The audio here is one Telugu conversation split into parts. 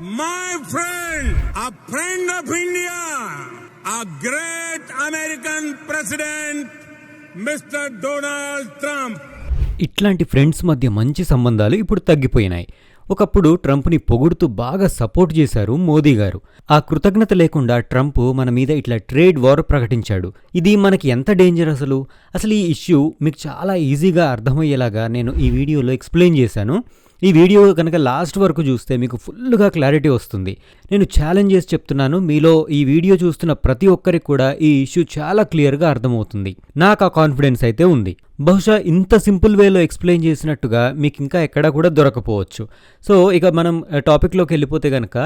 My friend a friend of India a great American president mister Donald Trump ఇట్లాంటి ఫ్రెండ్స్ మధ్య మంచి సంబంధాలు ఇప్పుడు తగ్గిపోయినాయి. ఒకప్పుడు ట్రంప్ని పొగుడుతూ బాగా సపోర్ట్ చేశారు మోదీ గారు. ఆ కృతజ్ఞత లేకుండా ట్రంప్ మన మీద ఇట్లా ట్రేడ్ వార్ ప్రకటించాడు. ఇది మనకి ఎంత డేంజర్ అసలు? అసలు ఈ ఇష్యూ మీకు చాలా ఈజీగా అర్థమయ్యేలాగా నేను ఈ వీడియోలో ఎక్స్ప్లెయిన్ చేశాను. ఈ వీడియో కనుక లాస్ట్ వరకు చూస్తే మీకు ఫుల్గా క్లారిటీ వస్తుంది. నేను ఛాలెంజ్ చేసి చెప్తున్నాను. మీలో ఈ వీడియో చూస్తున్న ప్రతి ఒక్కరికి కూడా ఈ ఇష్యూ చాలా క్లియర్గా అర్థమవుతుంది. నాకు ఆ కాన్ఫిడెన్స్ అయితే ఉంది. బహుశా ఇంత సింపుల్ వేలో ఎక్స్ప్లెయిన్ చేసినట్టుగా మీకు ఇంకా ఎక్కడా కూడా దొరకపోవచ్చు. సో ఇక మనం టాపిక్లోకి వెళ్ళిపోతే కనుక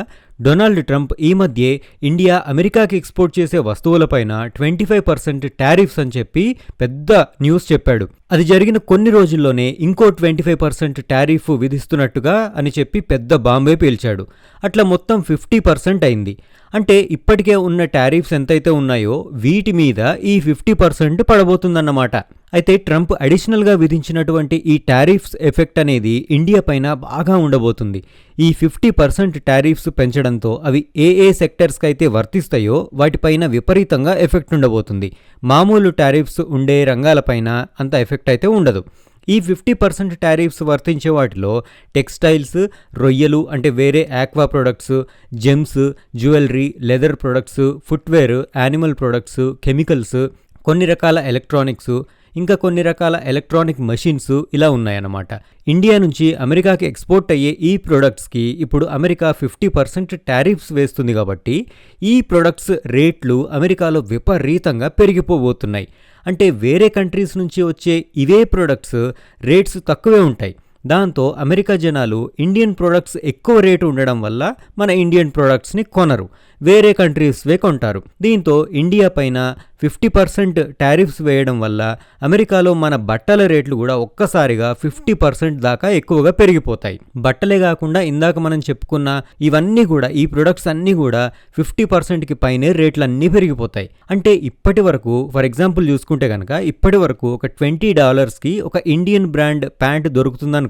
డొనాల్డ్ ట్రంప్ ఈ మధ్యే ఇండియా అమెరికాకి ఎక్స్పోర్ట్ చేసే వస్తువులపైన ట్వంటీ ఫైవ్ పర్సెంట్ టారిఫ్స్ అని చెప్పి పెద్ద న్యూస్ చెప్పాడు. అది జరిగిన కొన్ని రోజుల్లోనే ఇంకో ట్వంటీ ఫైవ్ పర్సెంట్ టారిఫ్ విధిస్తున్నట్టుగా అని చెప్పి పెద్ద బాంబే పీల్చాడు. అట్లా మొత్తం ఫిఫ్టీ పర్సెంట్ అయింది. అంటే ఇప్పటికే ఉన్న టారిఫ్స్ ఎంతైతే ఉన్నాయో వీటి మీద ఈ ఫిఫ్టీ పర్సెంట్ పడబోతుందన్నమాట. అయితే ట్రంప్ అడిషనల్గా విధించినటువంటి ఈ టారిఫ్స్ ఎఫెక్ట్ అనేది ఇండియా పైన బాగా ఉండబోతుంది. ఈ ఫిఫ్టీ పర్సెంట్ టారిఫ్స్ పెంచడంతో అవి ఏ ఏ సెక్టర్స్కి అయితే వర్తిస్తాయో వాటిపైన విపరీతంగా ఎఫెక్ట్ ఉండబోతుంది. మామూలు టారిఫ్స్ ఉండే రంగాలపైన అంత ఎఫెక్ట్ అయితే ఉండదు. ఈ ఫిఫ్టీ పర్సెంట్ టారిఫ్స్ వర్తించే వాటిలో టెక్స్టైల్స్ రొయ్యలు అంటే వేరే aqua products gems jewellery leather products footwear animal products chemicals కొన్ని రకాల ఎలక్ట్రానిక్స్ ఇంకా కొన్ని రకాల ఎలక్ట్రానిక్ మషిన్స్ ఇలా ఉన్నాయన్నమాట. ఇండియా నుంచి అమెరికాకి ఎక్స్పోర్ట్ అయ్యే ఈ ప్రొడక్ట్స్కి ఇప్పుడు అమెరికా ఫిఫ్టీ పర్సెంట్ టారిఫ్స్ వేస్తుంది కాబట్టి ఈ ప్రొడక్ట్స్ రేట్లు అమెరికాలో విపరీతంగా పెరిగిపోబోతున్నాయి. అంటే వేరే కంట్రీస్ నుంచి వచ్చే ఇవే ప్రొడక్ట్స్ రేట్స్ తక్కువే ఉంటాయి. దాంతో అమెరికా జనాలు ఇండియన్ ప్రొడక్ట్స్ ఎక్కువ రేటు ఉండడం వల్ల మన ఇండియన్ ప్రొడక్ట్స్ని కొనరు వేరే కంట్రీస్వే కొంటారు. దీంతో ఇండియా పైన ఫిఫ్టీ పర్సెంట్ టారిఫ్స్ వేయడం వల్ల అమెరికాలో మన బట్టల రేట్లు కూడా ఒక్కసారిగా ఫిఫ్టీ పర్సెంట్ దాకా ఎక్కువగా పెరిగిపోతాయి. బట్టలే కాకుండా ఇందాక మనం చెప్పుకున్న ఇవన్నీ కూడా ఈ ప్రొడక్ట్స్ అన్నీ కూడా ఫిఫ్టీ పర్సెంట్కి పైనే రేట్లు అన్నీ పెరిగిపోతాయి. అంటే ఇప్పటి వరకు ఫర్ ఎగ్జాంపుల్ చూసుకుంటే కనుక ఇప్పటి వరకు ఒక ట్వంటీ డాలర్స్కి ఒక ఇండియన్ బ్రాండ్ ప్యాంట్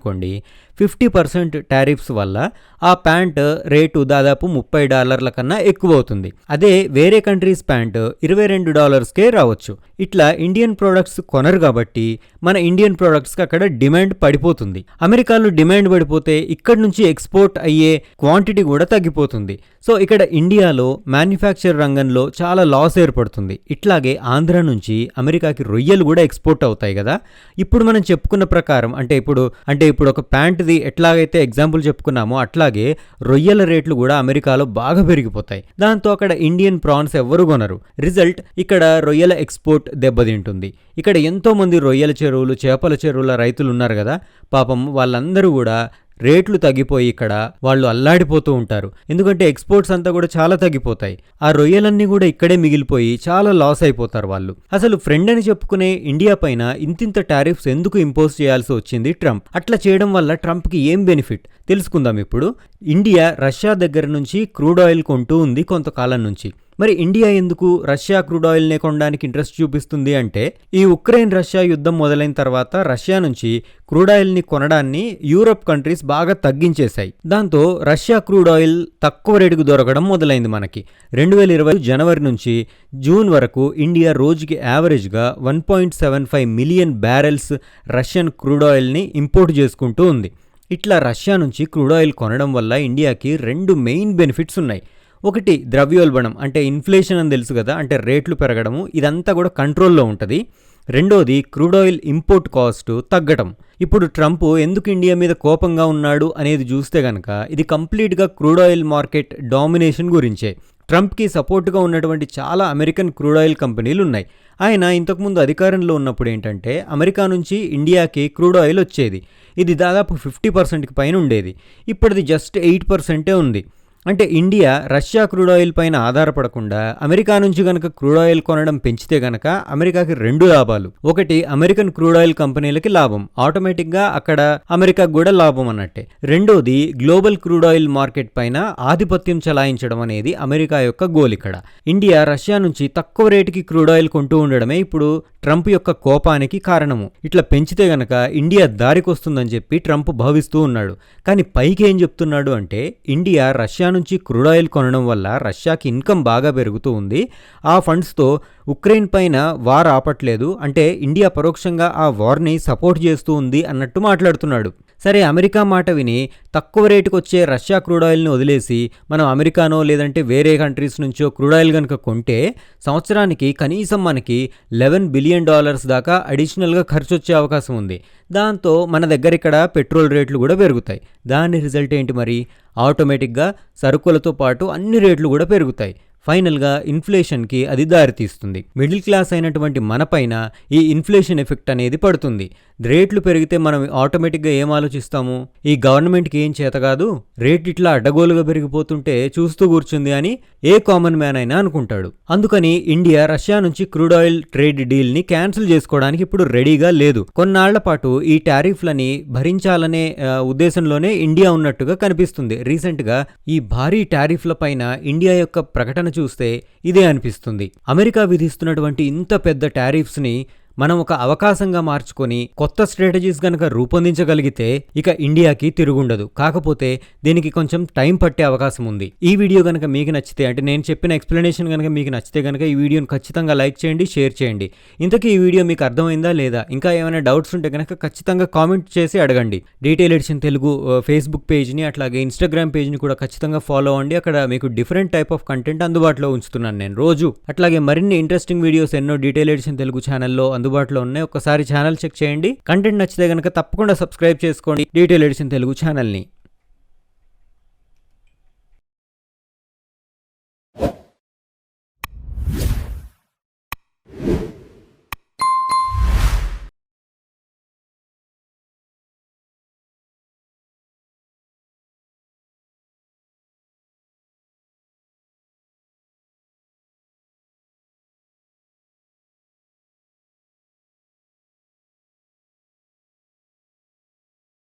అనుకోండి ఫిఫ్టీ పర్సెంట్ టారిఫ్స్ వల్ల ఆ ప్యాంట్ రేటు దాదాపు ముప్పై డాలర్ల కన్నా ఎక్కువ అవుతుంది అదే వేరే కంట్రీస్ ప్యాంట్ ఇరవై రెండు డాలర్స్కే రావచ్చు. ఇట్లా ఇండియన్ ప్రోడక్ట్స్ కొనరు కాబట్టి మన ఇండియన్ ప్రోడక్ట్స్కి అక్కడ డిమాండ్ పడిపోతుంది. అమెరికాలో డిమాండ్ పడిపోతే ఇక్కడ నుంచి ఎక్స్పోర్ట్ అయ్యే క్వాంటిటీ కూడా తగ్గిపోతుంది. సో ఇక్కడ ఇండియాలో మ్యానుఫ్యాక్చర్ రంగంలో చాలా లాస్ ఏర్పడుతుంది. ఇట్లాగే ఆంధ్ర నుంచి అమెరికాకి రొయ్యలు కూడా ఎక్స్పోర్ట్ అవుతాయి కదా. ఇప్పుడు మనం చెప్పుకున్న ప్రకారం అంటే ఇప్పుడు అంటే ఇప్పుడు ఒక ప్యాంట్ది ఎట్లాగైతే ఎగ్జాంపుల్ చెప్పుకున్నామో అట్లాగే రొయ్యల రేట్లు కూడా అమెరికాలో బాగా పెరిగిపోతాయి. దాంతో అక్కడ ఇండియన్ ప్రాన్స్ ఎవ్వరు కొనరు. రిజల్ట్ ఇక్కడ రొయ్యల ఎక్స్పోర్ట్ దెబ్బతింటుంది. ఇక్కడ ఎంతోమంది రొయ్యల చెరువులు చేపల చెరువుల రైతులు ఉన్నారు కదా. పాపం వాళ్ళందరూ కూడా రేట్లు తగ్గిపోయి ఇక్కడ వాళ్ళు అల్లాడిపోతూ ఉంటారు. ఎందుకంటే ఎక్స్పోర్ట్స్ అంతా కూడా చాలా తగ్గిపోతాయి. ఆ రొయ్యలన్నీ కూడా ఇక్కడే మిగిలిపోయి చాలా లాస్ అయిపోతారు వాళ్ళు. అసలు ఫ్రెండ్ అని చెప్పుకునే ఇండియా పైన ఇంతింత టారిఫ్స్ ఎందుకు ఇంపోజ్ చేయాల్సి వచ్చింది ట్రంప్? అట్లా చేయడం వల్ల ట్రంప్కి ఏం బెనిఫిట్ తెలుసుకుందాం ఇప్పుడు. ఇండియా రష్యా దగ్గర నుంచి క్రూడ్ ఆయిల్ కొంటూ ఉంది కొంతకాలం నుంచి. మరి ఇండియా ఎందుకు రష్యా క్రూడ్ ఆయిల్నే కొనడానికి ఇంట్రెస్ట్ చూపిస్తుంది అంటే ఈ ఉక్రెయిన్ రష్యా యుద్ధం మొదలైన తర్వాత రష్యా నుంచి క్రూడ్ ఆయిల్ని కొనడాన్ని యూరప్ కంట్రీస్ బాగా తగ్గించేశాయి. దాంతో రష్యా క్రూడ్ ఆయిల్ తక్కువ రేటుకు దొరకడం మొదలైంది మనకి. రెండు వేల ఇరవై జనవరి నుంచి జూన్ వరకు ఇండియా రోజుకి యావరేజ్గా one point seven five million barrels Russian crude ఆయిల్ని ఇంపోర్ట్ చేసుకుంటూ ఉంది. ఇట్లా రష్యా నుంచి క్రూడ్ ఆయిల్ కొనడం వల్ల ఇండియాకి రెండు మెయిన్ బెనిఫిట్స్ ఉన్నాయి. ఒకటి ద్రవ్యోల్బణం అంటే ఇన్ఫ్లేషన్ అని తెలుసు కదా అంటే రేట్లు పెరగడము ఇదంతా కూడా కంట్రోల్లో ఉంటుంది. రెండోది క్రూడ్ ఆయిల్ ఇంపోర్ట్ కాస్ట్ తగ్గటం. ఇప్పుడు ట్రంప్ ఎందుకు ఇండియా మీద కోపంగా ఉన్నాడు అనేది చూస్తే కనుక ఇది కంప్లీట్గా క్రూడ్ ఆయిల్ మార్కెట్ డామినేషన్ గురించే. ట్రంప్కి సపోర్ట్గా ఉన్నటువంటి చాలా అమెరికన్ క్రూడ్ ఆయిల్ కంపెనీలు ఉన్నాయి. ఆయన ఇంతకుముందు అధికారంలో ఉన్నప్పుడు ఏంటంటే అమెరికా నుంచి ఇండియాకి క్రూడ్ ఆయిల్ వచ్చేది. ఇది దాదాపు ఫిఫ్టీ పర్సెంట్కి పైన ఉండేది. ఇప్పటిది జస్ట్ ఎయిట్ పర్సెంటే ఉంది. అంటే ఇండియా రష్యా క్రూడ్ ఆయిల్ పైన ఆధారపడకుండా అమెరికా నుంచి గనక క్రూడ్ ఆయిల్ కొనడం పెంచితే గనక అమెరికాకి రెండు లాభాలు. ఒకటి అమెరికన్ క్రూడ్ ఆయిల్ కంపెనీలకి లాభం. ఆటోమేటిక్గా అక్కడ అమెరికాకు కూడా లాభం అన్నట్టే. రెండోది గ్లోబల్ క్రూడ్ ఆయిల్ మార్కెట్ పైన ఆధిపత్యం చలాయించడం అనేది అమెరికా యొక్క గోల్ ఇక్కడ ఇండియా రష్యా నుంచి తక్కువ రేటుకి క్రూడ్ ఆయిల్ కొంటూ ఉండడమే ఇప్పుడు ట్రంప్ యొక్క కోపానికి కారణము. ఇట్లా పెంచితే గనక ఇండియా దారికొస్తుందని చెప్పి ట్రంప్ భావిస్తూ ఉన్నాడు. కానీ పైకి ఏం చెప్తున్నాడు అంటే ఇండియా రష్యా నుంచి క్రూడ్ ఆయిల్ కొనడం వల్ల రష్యాకి ఇన్కమ్ బాగా పెరుగుతూ ఉంది. ఆ ఫండ్స్తో ఉక్రెయిన్ పైన వార్ ఆపట్లేదు. అంటే ఇండియా పరోక్షంగా ఆ వార్ని సపోర్ట్ చేస్తూ ఉంది అన్నట్టు మాట్లాడుతున్నాడు. సరే అమెరికా మాట విని తక్కువ రేటుకు వచ్చే రష్యా క్రూడ్ ఆయిల్ని వదిలేసి మనం అమెరికానో లేదంటే వేరే కంట్రీస్ నుంచో క్రూడ్ ఆయిల్ కనుక కొంటే సంవత్సరానికి కనీసం మనకి లెవెన్ బిలియన్ డాలర్స్ దాకా అడిషనల్గా ఖర్చు వచ్చే అవకాశం ఉంది. దాంతో మన దగ్గర ఇక్కడ పెట్రోల్ రేట్లు కూడా పెరుగుతాయి. దాని రిజల్ట్ ఏంటి మరి? ఆటోమేటిక్గా సరుకులతో పాటు అన్ని రేట్లు కూడా పెరుగుతాయి. ఫైనల్గా ఇన్ఫ్లేషన్కి అది దారితీస్తుంది. మిడిల్ క్లాస్ అయినటువంటి మనపైన ఈ ఇన్ఫ్లేషన్ ఎఫెక్ట్ అనేది పడుతుంది. రేట్లు పెరిగితే మనం ఆటోమేటిక్గా ఏం ఆలోచిస్తాము? ఈ గవర్నమెంట్కి ఏం చేత కాదు రేట్లు ఇట్లా అడ్డగోలుగా పెరిగిపోతుంటే చూస్తూ కూర్చుంది అని ఏ కామన్ మ్యాన్ అయినా అనుకుంటాడు. అందుకని ఇండియా రష్యా నుంచి క్రూడ్ ఆయిల్ ట్రేడ్ డీల్ని క్యాన్సిల్ చేసుకోవడానికి ఇప్పుడు రెడీగా లేదు. కొన్నాళ్ళ పాటు ఈ టారిఫ్లని భరించాలనే ఉద్దేశంలోనే ఇండియా ఉన్నట్టుగా కనిపిస్తుంది. రీసెంట్గా ఈ భారీ టారిఫ్ల పైన ఇండియా యొక్క ప్రకటన చూస్తే ఇదే అనిపిస్తుంది. అమెరికా విధిస్తున్నటువంటి ఇంత పెద్ద టారిఫ్స్ని మనం ఒక అవకాశంగా మార్చుకొని కొత్త స్ట్రాటజీస్ గనక రూపొందించగలిగితే ఇక ఇండియాకి తిరుగుండదు. కాకపోతే దీనికి కొంచెం టైం పట్టే అవకాశం ఉంది. ఈ వీడియో గనక మీకు నచ్చితే అంటే నేను చెప్పిన ఎక్స్ప్లెనేషన్ గనక మీకు నచ్చితే గనక ఈ వీడియోని ఖచ్చితంగా లైక్ చేయండి షేర్ చేయండి. ఇంతకీ ఈ వీడియో మీకు అర్థమైందా లేదా? ఇంకా ఏమైనా డౌట్స్ ఉంటే కనుక ఖచ్చితంగా కామెంట్ చేసి అడగండి. డీటెయిల్ ఎడిషన్ తెలుగు ఫేస్బుక్ పేజ్ని అట్లాగే ఇన్స్టాగ్రామ్ పేజ్ని కూడా ఖచ్చితంగా ఫాలో అవ్వండి. అక్కడ మీకు డిఫరెంట్ టైప్ ఆఫ్ కంటెంట్ అందుబాటులో ఉంచుతున్నాను నేను రోజు. అట్లాగే మరిన్ని ఇంట్రెస్టింగ్ వీడియోస్ ఎన్నో డీటెయిల్ ఎడిషన్ తెలుగు ఛానల్లో అందుబాటులో ఉన్నాయి. ఒకసారి ఛానల్ చెక్ చేయండి. కంటెంట్ నచ్చితే గనక తప్పకుండా సబ్స్క్రైబ్ చేసుకోండి. డీటెయిల్ ఎడిషన్ తెలుగు ఛానల్ని.